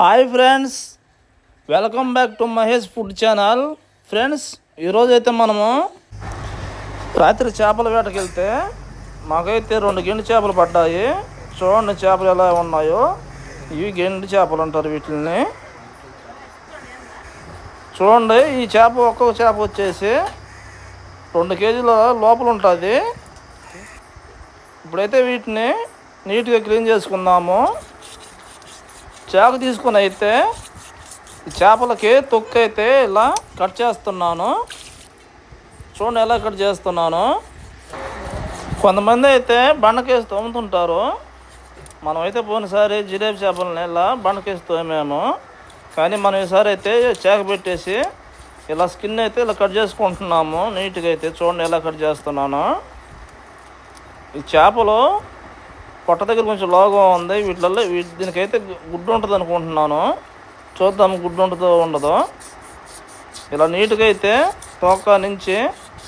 Hi friends welcome back to Mahesh food channel friends ఈరోజు అయితే మనము రాత్రి చేపల వేటకి వెళ్తే మాకైతే రెండు గిండి చేపలు పడ్డాయి. చూడండి చేపలు ఎలా ఉన్నాయో. ఇవి గిండి చేపలు అంటారు వీటిని చూడండి ఈ చేప ఒక్కొక్క చేప వచ్చేసి రెండు కేజీల లోపల ఉంటుంది ఇప్పుడైతే వీటిని నీట్గా క్లీన్ చేసుకుందాము. చాకు తీసుకుని అయితే చేపలకి తొక్క అయితే ఇలా కట్ చేస్తున్నాను. చూడండి ఎలా కట్ చేస్తున్నాను. కొంతమంది అయితే బండకేసి తోముతుంటారు. మనమైతే పోయినసారి జిలేబీ చేపలని ఇలా బండకేసి తోమాము. కానీ మనం ఈసారి అయితే చేక పెట్టేసి ఇలా స్కిన్ అయితే ఇలా కట్ చేసుకుంటున్నాము. నీట్గా అయితే చూడండి ఎలా కట్ చేస్తున్నాను. ఈ చేపలు పొట్ట దగ్గర కొంచెం లోగా ఉంది. వీటిల్లో వీటి దీనికైతే గుడ్డు ఉంటుంది అనుకుంటున్నాను. చూద్దాం గుడ్డు ఉంటుందో ఉండదో. ఇలా నీట్గా అయితే తోక నుంచి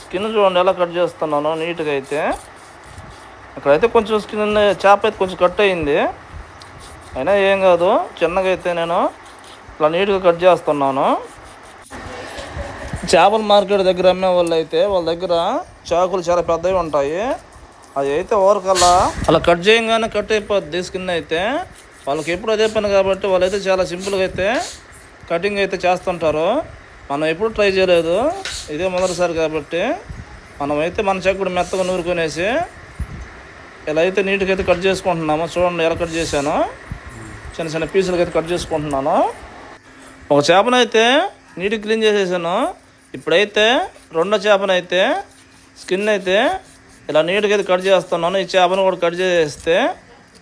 స్కిన్ చూడండి ఎలా కట్ చేస్తున్నాను నీట్గా అయితే ఇక్కడైతే కొంచెం స్కిన్ చేప అయితే కొంచెం కట్ అయింది. అయినా ఏం కాదు చిన్నగా అయితే నేను ఇలా నీట్గా కట్ చేస్తున్నాను. చేపల మార్కెట్ దగ్గర అమ్మే వాళ్ళు అయితే వాళ్ళ దగ్గర చాకులు చాలా పెద్దవి ఉంటాయి. అది అయితే ఓరకల్లా. అలా కట్ చేయగానే కట్ అయిపోద్ది స్కిన్ అయితే. వాళ్ళకి ఎప్పుడు అదే పని కాబట్టి వాళ్ళైతే చాలా సింపుల్గా అయితే కటింగ్ అయితే చేస్తుంటారు. మనం ఎప్పుడు ట్రై చేయలేదు. ఇదే మొదటిసారి కాబట్టి మనమైతే మన చెక్కుడు మెత్తగా నూరుకునేసి ఇలా అయితే నీట్గా అయితే కట్ చేసుకుంటున్నాము. చూడండి ఎలా కట్ చేశాను. చిన్న చిన్న పీసులుగా అయితే కట్ చేసుకుంటున్నాను. ఒక చేపనైతే నీట్గా క్లీన్ చేసేసాను. ఇప్పుడైతే రెండో చేపనైతే స్కిన్ అయితే ఇలా నీట్గా అయితే కట్ చేస్తున్నాను. ఈ చేపను కూడా కట్ చేసేస్తే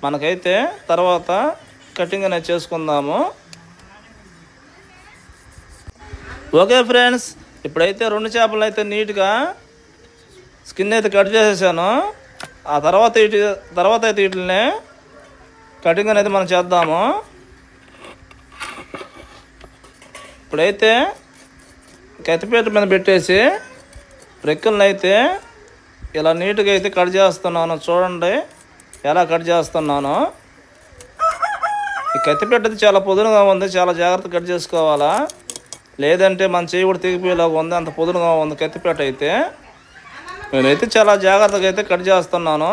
మనకైతే తర్వాత కటింగ్ అనేది చేసుకుందాము. ఓకే ఫ్రెండ్స్ ఇప్పుడైతే రెండు చేపలు అయితే నీట్గా స్కిన్ అయితే కట్ చేసేసాను. ఆ తర్వాత ఇటు తర్వాత అయితే వీటిని కటింగ్ అనేది మనం చేద్దాము. ఇప్పుడైతే కత్తిపేట మీద పెట్టేసి రెక్కలను అయితే ఇలా నీట్గా అయితే కట్ చేస్తున్నాను చూడండి. ఎలా కట్ చేస్తున్నాను? ఈ కత్తిపెట్టది చాలా పొదునుగా ఉంది చాలా జాగ్రత్త కట్ చేసుకోవాలా? లేదంటే మన చేయి కూడా తెగిపోయేలాగా ఉంది అంత పొదునుగా ఉంది కత్తిపెట్ట అయితే. నేనైతే చాలా జాగ్రత్తగా అయితే కట్ చేస్తున్నాను.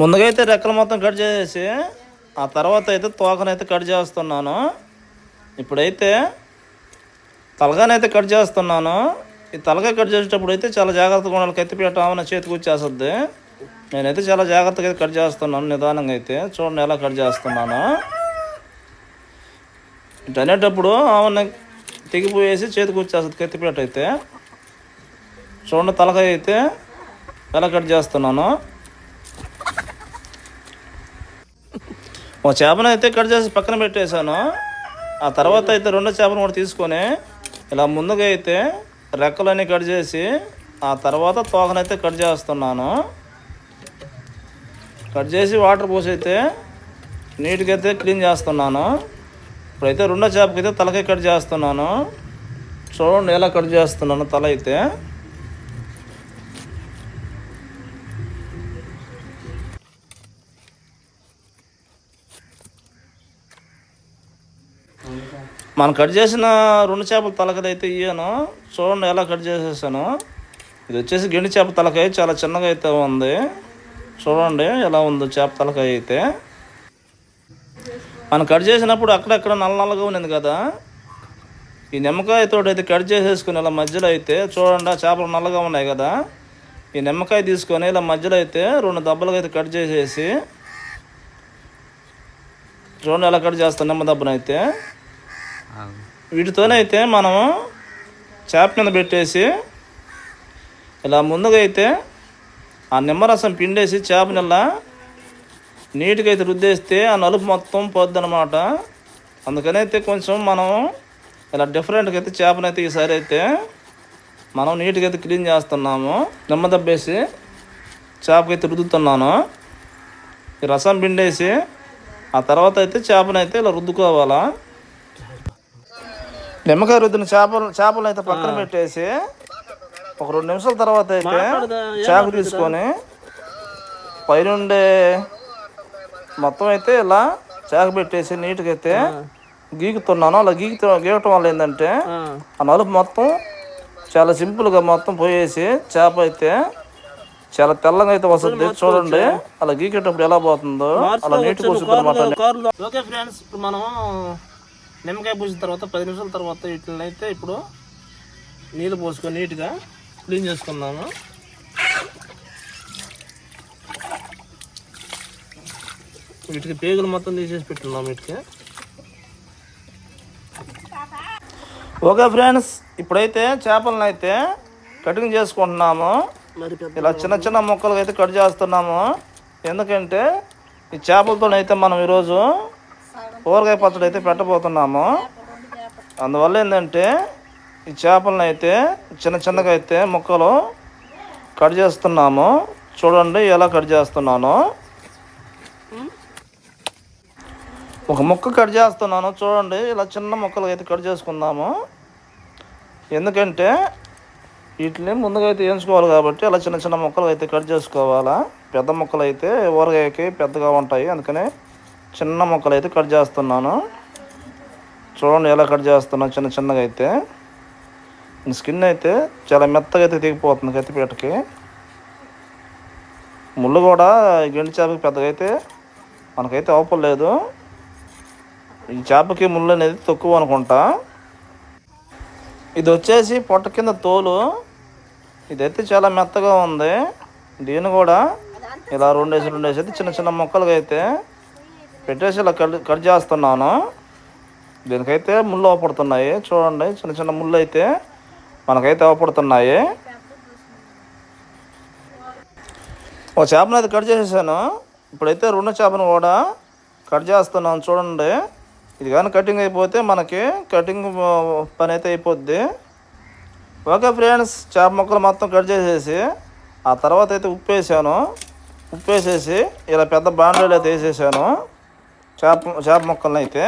ముందుగా అయితే రెక్కలు మొత్తం కట్ చేసేసి ఆ తర్వాత అయితే తోకనైతే కట్ చేస్తున్నాను. ఇప్పుడైతే తలగానైతే కట్ చేస్తున్నాను. ఈ తలగా కట్ చేసేటప్పుడు అయితే చాలా జాగ్రత్తగా ఉండాలి కత్తిపీట ఆమెన చేతికి వచ్చేస్తుంది. నేనైతే చాలా జాగ్రత్తగా అయితే కట్ చేస్తున్నాను నిదానంగా అయితే. చూడండి ఎలా కట్ చేస్తున్నాను. ఇటు అనేటప్పుడు ఆమెను తెగిపోయేసి చేతికి వచ్చేస్తుంది కత్తిపీట అయితే. చూడండి తలకాయ అయితే ఎలా కట్ చేస్తున్నాను. ఒక చేపను అయితే కట్ చేసి పక్కన పెట్టేశాను. ఆ తర్వాత అయితే రెండో చేపను కూడా తీసుకొని ఇలా ముందుగా అయితే రెక్కలన్నీ కట్ చేసి ఆ తర్వాత తోకనైతే కట్ చేస్తున్నాను. కట్ చేసి వాటర్ పోసి అయితే నీట్గా అయితే క్లీన్ చేస్తున్నాను. ఇప్పుడైతే రెండో చేపకైతే తలకాయ కట్ చేస్తున్నాను. చూడండి ఎలా కట్ చేస్తున్నాను తల అయితే. మనం కట్ చేసిన రెండు చేపల తలకలు అయితే ఇయ్యాను. చూడండి ఎలా కట్ చేసేసాను. ఇది వచ్చేసి గెండి చేప తలకాయ చాలా చిన్నగా అయితే ఉంది. చూడండి ఎలా ఉందో చేప తలకాయ అయితే. మనం కట్ చేసినప్పుడు అక్కడక్కడ నల్ల నల్లగా ఉన్నది కదా. ఈ నిమ్మకాయతో అయితే కట్ చేసేసుకుని ఇలా మధ్యలో అయితే చూడండి ఆ చేపలు నల్లగా ఉన్నాయి కదా. ఈ నిమ్మకాయ తీసుకొని ఇలా మధ్యలో అయితే రెండు దెబ్బలుగా అయితే కట్ చేసేసి చూడండి ఎలా కట్ చేస్తాను నిమ్మ దెబ్బనైతే. వీటితోనైతే మనం చేప మీద పెట్టేసి ఇలా ముందుగా అయితే ఆ నిమ్మరసం పిండేసి చేపనిలా నీట్గా అయితే రుద్దేస్తే ఆ నలుపు మొత్తం పోద్దనమాట అందుకనైతే అందుకని అయితే కొంచెం మనం ఇలా డిఫరెంట్గా అయితే చేపనైతే ఈసారి అయితే మనం నీట్గా అయితే క్లీన్ చేస్తున్నాము. నిమ్మ దబ్బేసి చేపకైతే రుద్దుతున్నాను. ఈ రసం పిండేసి ఆ తర్వాత అయితే చేపనైతే ఇలా రుద్దుకోవాలా. నిమ్మకాయ రుద్దిన చేపలు చేపలు అయితే పక్కన పెట్టేసి ఒక రెండు నిమిషాల తర్వాత అయితే చాకు తీసుకొని పైనుండే మొత్తం అయితే ఇలా చాక పెట్టేసి నీట్గా అయితే గీకుతున్నాను. అలా గీకుతూ గీకటం వల్ల ఏంటంటే ఆ. నలుపు మొత్తం చాలా సింపుల్గా మొత్తం పోయేసి చేప అయితే చాలా తెల్లగా అయితే వస్తుంది. చూడండి. అలా గీకేటప్పుడు ఎలా పోతుందో అలా వస్తుంది అనమాట ఓకే ఫ్రెండ్స్ ఇప్పుడు మనం నిమ్మకాయ పూసిన తర్వాత పది నిమిషాల తర్వాత వీటిని అయితే ఇప్పుడు నీళ్ళు పోసుకొని నీట్గా క్లీన్ చేసుకుందాము. వీటికి పేగులు మొత్తం తీసేసి పెట్టున్నాం వీటికి. ఓకే ఫ్రెండ్స్ ఇప్పుడైతే చేపలను అయితే కటింగ్ చేసుకుంటున్నాము. ఇలా చిన్న చిన్న ముక్కలుగా అయితే కట్ చేస్తున్నాము. ఎందుకంటే ఈ చేపలతో అయితే మనం ఈరోజు ఊరగాయ పచ్చడి అయితే పెట్టబోతున్నాము. అందువల్ల ఏంటంటే ఈ చేపలను అయితే చిన్న చిన్నగా అయితే ముక్కలు కట్ చేస్తున్నాము. చూడండి ఎలా కట్ చేస్తున్నాను. ఒక ముక్క కట్ చేస్తున్నాను. చూడండి ఇలా చిన్న ముక్కలు అయితే కట్ చేసుకుందాము. ఎందుకంటే వీటిని ముందుగా అయితే వేయించుకోవాలి కాబట్టి అలా చిన్న చిన్న ముక్కలు అయితే కట్ చేసుకోవాలా. పెద్ద ముక్కలు అయితే ఊరగాయకి పెద్దగా ఉంటాయి. అందుకని చిన్న మొక్కలు అయితే కట్ చేస్తున్నాను. చూడండి ఎలా కట్ చేస్తున్నాను చిన్న చిన్నగా అయితే. స్కిన్ అయితే చాలా మెత్తగా అయితే దిగిపోతుంది కత్తిపీటకి ముళ్ళు కూడా ఈ గెండి చేపకి పెద్దగా అయితే మనకైతే అవపలేదు ఈ చేపకి ముళ్ళు అనేది తక్కువ అనుకుంటా. ఇది వచ్చేసి పొట్ట కింద తోలు. ఇదైతే చాలా మెత్తగా ఉంది. దీన్ని కూడా ఇలా రెండేసి రెండేసి అయితే చిన్న చిన్న మొక్కలుగా అయితే పెట్టేసి ఇలా కట్ కట్ చేస్తున్నాను. దీనికైతే ముళ్ళు అవపడుతున్నాయి. చూడండి చిన్న చిన్న ముళ్ళు అయితే మనకైతే అవపడుతున్నాయి. ఒక చేపను అయితే కట్ చేసేసాను. ఇప్పుడైతే రెండు చేపను కూడా కట్ చేస్తున్నాను. చూడండి ఇది కానీ కటింగ్ అయిపోతే మనకి కటింగ్ పని అయితే అయిపోద్ది. ఓకే ఫ్రెండ్స్ చేప ముక్కలు మొత్తం కట్ చేసేసి ఆ తర్వాత అయితే ఉప్పు వేసాను ఉప్పు వేసేసి ఇలా పెద్ద బాండీలు అయితే వేసేసాను. చేప చేప ముక్కలను అయితే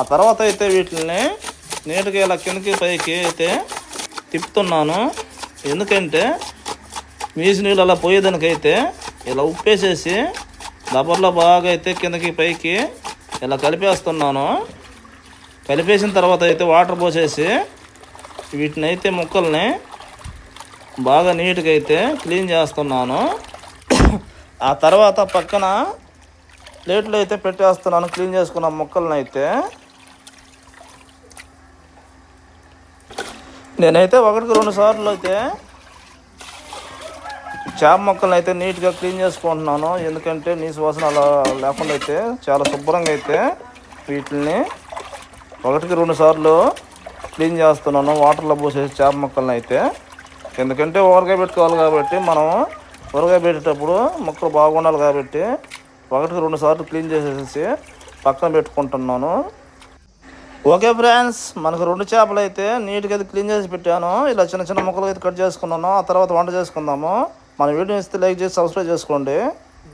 ఆ తర్వాత అయితే వీటిని నీట్గా ఇలా కిందకి పైకి అయితే తిప్పుతున్నాను. ఎందుకంటే మీసి నీళ్ళు అలా పోయేదానికైతే ఇలా ఉప్పేసేసి దబర్లో బాగా అయితే కిందకి పైకి ఇలా కలిపేస్తున్నాను. కలిపేసిన తర్వాత అయితే వాటర్ పోసేసి వీటిని అయితే ముక్కల్ని బాగా నీట్గా అయితే క్లీన్ చేస్తున్నాను. ఆ తర్వాత పక్కన ప్లేట్లో అయితే పెట్టేస్తున్నాను క్లీన్ చేసుకున్న ముక్కలను అయితే నేనైతే ఒకటికి రెండు సార్లు అయితే చేప మొక్కలను అయితే నీట్గా క్లీన్ చేసుకుంటున్నాను. ఎందుకంటే నీసు వాసన అలా లేకుండా అయితే చాలా శుభ్రంగా అయితే వీటిని ఒకటికి రెండు సార్లు క్లీన్ చేస్తున్నాను వాటర్లో పోసేసి చేప మొక్కలను అయితే ఎందుకంటే ఊరగాయ పెట్టుకోవాలి కాబట్టి మనం ఊరగాయ పెట్టేటప్పుడు మొక్కలు బాగుండాలి కాబట్టి ఒకటికి రెండు సార్లు క్లీన్ చేసేసి పక్కన పెట్టుకుంటున్నాను. ఓకే ఫ్రెండ్స్ మనకు రెండు చేపలు అయితే నీట్గా అయితే క్లీన్ చేసి పెట్టాను. ఇలా చిన్న చిన్న ముక్కలు అయితే కట్ చేసుకున్నాను. ఆ తర్వాత వంట చేసుకుందాము. మన వీడియో ఇస్తే లైక్ చేసి సబ్స్క్రైబ్ చేసుకోండి.